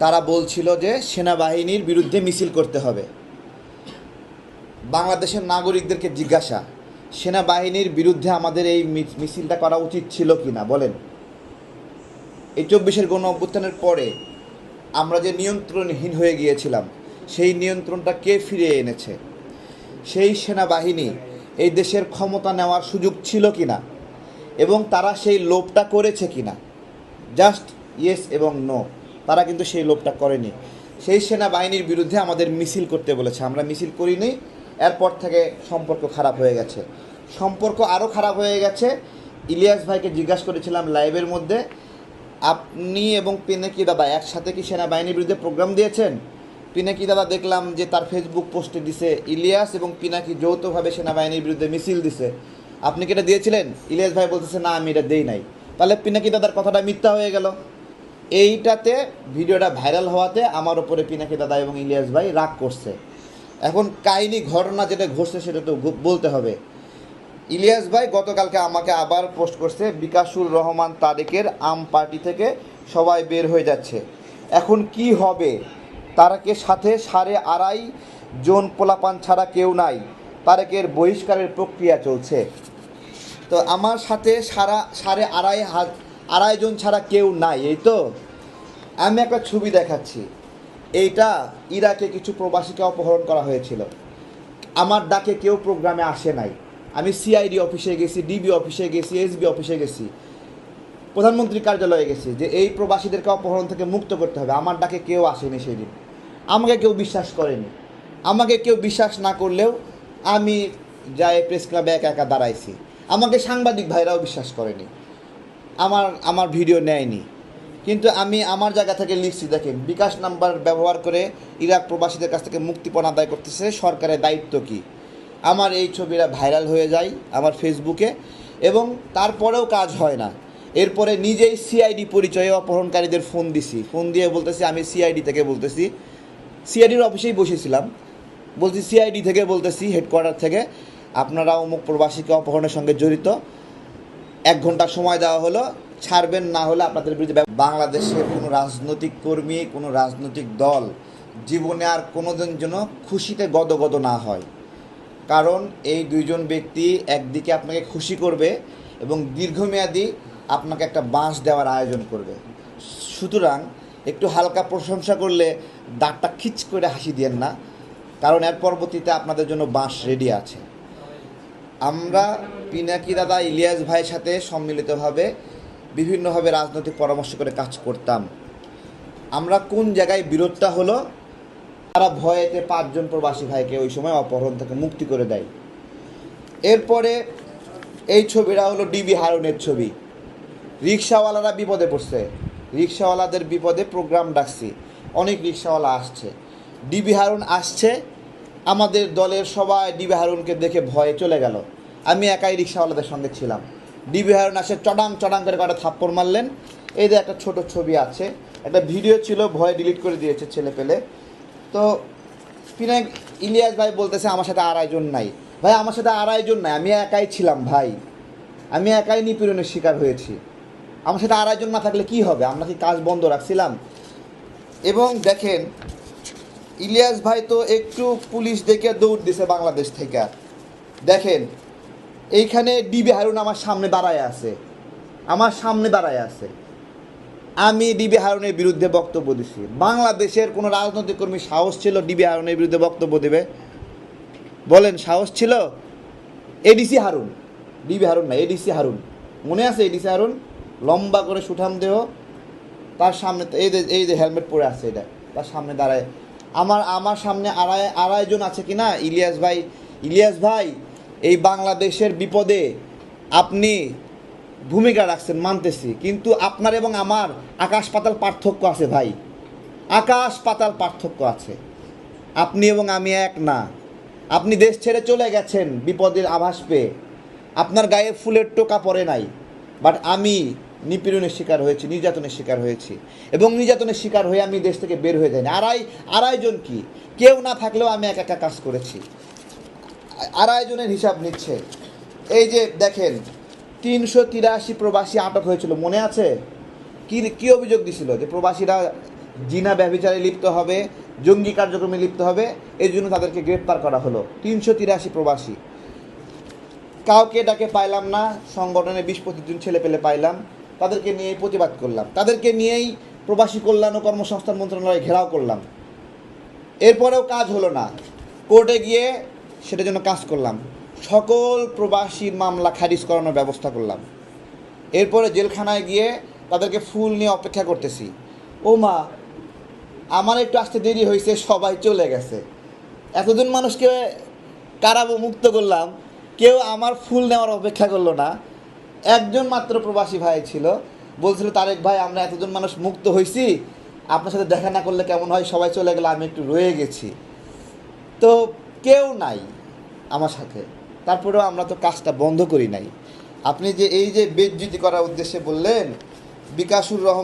তারা বলছিল যে সেনাবাহিনীর বিরুদ্ধে মিছিল করতে হবে। বাংলাদেশের নাগরিকদেরকে জিজ্ঞাসা, সেনাবাহিনীর বিরুদ্ধে আমাদের এই মিছিলটা করা উচিত ছিল কি না বলেন। এই চব্বিশের গণ অভ্যুত্থানের পরে আমরা যে নিয়ন্ত্রণহীন হয়ে গিয়েছিলাম, সেই নিয়ন্ত্রণটা কে ফিরিয়ে এনেছে? সেই সেনাবাহিনী এই দেশের ক্ষমতা নেওয়ার সুযোগ ছিল কি না এবং তারা সেই লোভটা করেছে কি না জাস্ট ইয়েস এবং নো। তারা কিন্তু সেই লোভটা করেনি। সেই সেনাবাহিনীর বিরুদ্ধে আমাদের মিছিল করতে বলেছে। আমরা মিছিল করিনি, এরপর থেকে সম্পর্ক খারাপ হয়ে গেছে। সম্পর্ক আরও খারাপ হয়ে গেছে। ইলিয়াস ভাইকে জিজ্ঞাসা করেছিলাম লাইভের মধ্যে, আপনি এবং পিনাকি দাদা একসাথে কি সেনাবাহিনীর বিরুদ্ধে প্রোগ্রাম দিয়েছেন? পিনাকি দাদা দেখলাম যে তার ফেসবুক পোস্টে দিছে, ইলিয়াস এবং পিনাকি যৌথভাবে সেনাবাহিনীর বিরুদ্ধে মিছিল দিছে। আপনি কি এটা দিয়েছিলেন? ইলিয়াস ভাই বলতেছে, না, আমি এটা দেই নাই। তাহলে পিনাকি দাদার কথাটা মিথ্যা হয়ে গেল। এইটাতে ভিডিওটা ভাইরাল হওয়াতে আমার ওপরে পিনাকি দাদা এবং ইলিয়াস ভাই রাগ করছে। এখন কাহিনী, ঘটনা যেটা ঘটছে সেটা তো বলতে হবে। ইলিয়াস ভাই গতকালকে আমাকে আবার পোস্ট করছে বিকাশুর রহমান তারেকের আম পার্টি থেকে সবাই বের হয়ে যাচ্ছে। এখন কি হবে? তারাকে সাথে সাড়ে আড়াই জন পোলাপান ছাড়া কেউ নাই। তারেকের বহিষ্কারের প্রক্রিয়া চলছে। তো আমার সাথে সারা সাড়ে আড়াই আড়াই জন ছাড়া কেউ নাই, এই তো? আমি একটা ছবি দেখাচ্ছি। এইটা ইরাকে কিছু প্রবাসীকে অপহরণ করা হয়েছিল। আমার ডাকে কেউ প্রোগ্রামে আসে নাই। আমি সিআইডি অফিসে গেছি, ডিবি অফিসে গেছি, এসবি অফিসে গেছি। প্রধানমন্ত্রী কার্যালয়ে গেছি যে এই প্রবাসীদেরকে অপহরণ থেকে মুক্ত করতে হবে। আমার ডাকে কেউ আসেনি সেই দিন আমাকে কেউ বিশ্বাস করেনি। আমাকে কেউ বিশ্বাস না করলেও আমি যাই প্রেস ক্লাবে একা একা দাঁড়াইছি। আমাকে সাংবাদিক ভাইরাও বিশ্বাস করেনি। আমার আমার ভিডিও নেয়নি। কিন্তু আমি আমার জায়গা থেকে লিখছি, দেখেন, বিকাশ নাম্বার ব্যবহার করে ইরাক প্রবাসীদের কাছ থেকে মুক্তিপণ আদায় করতেছে, সরকারের দায়িত্ব কি? আমার এই ছবিটা ভাইরাল হয়ে যায় আমার ফেসবুকে এবং তারপরেও কাজ হয় না। এরপরে নিজেই সিআইডি পরিচয়ে অপহরণকারীদের ফোন দিছি। ফোন দিয়ে বলতেছি, আমি সিআইডি থেকে বলতেছি। সিআইডির অফিসেই বসেছিলাম। বলছি সিআইডি থেকে বলতেছি হেডকোয়ার্টার থেকে। আপনারা অমুক প্রবাসীকে অপহরণের সঙ্গে জড়িত। এক ঘণ্টা সময় দেওয়া হলো। ছাড়বেন না হলে আপনাদের বিরুদ্ধে বাংলাদেশের কোনো রাজনৈতিক কর্মী, কোনো রাজনৈতিক দল জীবনে আর কোনোদিন যেন খুশিতে গদগদ না হয়। কারণ এই দুইজন ব্যক্তি একদিকে আপনাকে খুশি করবে এবং দীর্ঘমেয়াদী আপনাকে একটা বাঁশ দেওয়ার আয়োজন করবে। সুতরাং একটু হালকা প্রশংসা করলে দাঁতটা খিচ করে হাসি দিয়েন না, কারণ এর পরবর্তীতে আপনাদের জন্য বাঁশ রেডি আছে। আমরা পিনাকি দাদা ইলিয়াস ভাইয়ের সাথে সম্মিলিতভাবে বিভিন্নভাবে রাজনৈতিক পরামর্শ করে কাজ করতাম। আমরা কোন জায়গায় বিরোধটা হলো? তারা ভয়েতে পাঁচজন প্রবাসী ভাইকে ওই সময় অপহরণ থেকে মুক্তি করে দেয়। এরপরে এই ছবিটা হলো ডিবি হারুনের ছবি। রিক্সাওয়ালারা বিপদে পড়ছে। রিক্সাওয়ালাদের বিপদে প্রোগ্রাম ডাকছি। অনেক রিক্সাওয়ালা আসছে। ডিবি হারুন আসছে। আমাদের দলের সবাই ডিবি হারুনকে দেখে ভয়ে চলে গেল। আমি একাই রিক্সাওয়ালাদের সঙ্গে ছিলাম। ডিবি হারুন আসে চটাং চটাং করে কটা থাপ্পড় মারলেন। যে একটা ছোট ছবি আছে। একটা ভিডিও ছিল, ভয়ে ডিলিট করে দিয়েছে ছেলে পেলে। তো পিনাক ইলিয়াস ভাই বলতেছে, আমার সাথে আড়াইজন নাই। ভাই, আমার সাথে আড়াইজন নাই, আমি একাই ছিলাম ভাই। আমি একাই নিপীড়নের শিকার হয়েছি। আমার সাথে আড়াইজন না থাকলে কি হবে? আমরা কি কাজ বন্ধ রাখছিলাম? এবং দেখেন ইলিয়াস ভাই তো একটু পুলিশ দেখে দৌড় দিছে বাংলাদেশ থেকে। দেখেন, এইখানে ডিবি হারুন আমার সামনে দাঁড়ায় আছে। আমার সামনে দাঁড়ায় আছে। আমি ডিবি হারুনের বিরুদ্ধে বক্তব্য দিছি। বাংলাদেশের কোনো রাজনৈতিক কর্মী সাহস ছিল ডিবি হারুনের বিরুদ্ধে বক্তব্য দেবে? বলেন, সাহস ছিল? এডিসি হারুন। ডিবি হারুন না এডিসি হারুন। মনে আছে এডিসি হারুন? লম্বা করে সুঠাম দেহ। তার সামনে এই যে এই যে হেলমেট পরে আছে এটা। তার সামনে দাঁড়ায়। আমার আমার সামনে আড়াই আড়াইজন আছে কি না ইলিয়াস ভাই ইলিয়াস ভাই, এই বাংলাদেশের বিপদে আপনি ভূমিকা রাখছেন, মানতেছি। কিন্তু আপনার এবং আমার আকাশ পাতাল পার্থক্য আছে ভাই। আকাশ পাতাল পার্থক্য আছে। আপনি এবং আমি এক না। আপনি দেশ ছেড়ে চলে গেছেন বিপদের আভাস পেয়ে। আপনার গায়ে ফুলের টোকা পড়ে নাই। বাট আমি নিপীড়নের শিকার হয়েছি, নির্যাতনের শিকার হয়েছি। এবং নির্যাতনের শিকার হয়ে আমি দেশ থেকে বের হয়ে যাইনি। আড়াই আড়াইজন কি? কেউ না থাকলেও আমি একা একা কাজ করেছি। আড়াইজনের হিসাব নিচ্ছে। এই যে দেখেন, তিনশো তিরাশি প্রবাসী আটক হয়েছিল, মনে আছে? কি, কী অভিযোগ দিছিল? যে প্রবাসীরা জিনা ব্যভিচারে লিপ্ত হবে, জঙ্গি কার্যক্রমে লিপ্ত হবে, এই জন্য তাদেরকে গ্রেপ্তার করা হলো। তিনশো তিরাশি প্রবাসী। কাউকে ডাকে পাইলাম না, সংগঠনে বিশ পঁচিশ জন ছেলে পেলে পাইলাম। তাদেরকে নিয়েই প্রতিবাদ করলাম। তাদেরকে নিয়েই প্রবাসী কল্যাণ ও কর্মসংস্থান মন্ত্রণালয়ে ঘেরাও করলাম। এরপরেও কাজ হলো না। কোর্টে গিয়ে সেটার জন্য কাজ করলাম। সকল প্রবাসীর মামলা খারিজ করানোর ব্যবস্থা করলাম। এরপরে জেলখানায় গিয়ে তাদেরকে ফুল নিয়ে অপেক্ষা করতেছি। ও মা, আমার একটু আসতে দেরি হয়েছে, সবাই চলে গেছে। এতজন মানুষকে কারাবো মুক্ত করলাম, কেউ আমার ফুল নেওয়ার অপেক্ষা করল না। একজন মাত্র প্রবাসী ভাই ছিল। বলছিল, তারেক ভাই, আমরা এতজন মানুষ মুক্ত হয়েছি আপনার সাথে দেখা না করলে কেমন হয়? সবাই চলে গেলে, আমি একটু রয়ে গেছি। তো কেউ নাই আমার সাথে। তারপরেও আমরা তো কাজটা বন্ধ করি নাই। আপনি যে এই যে বেজ্জিতি করার উদ্দেশ্যে বললেন, বিকাশুর রহমান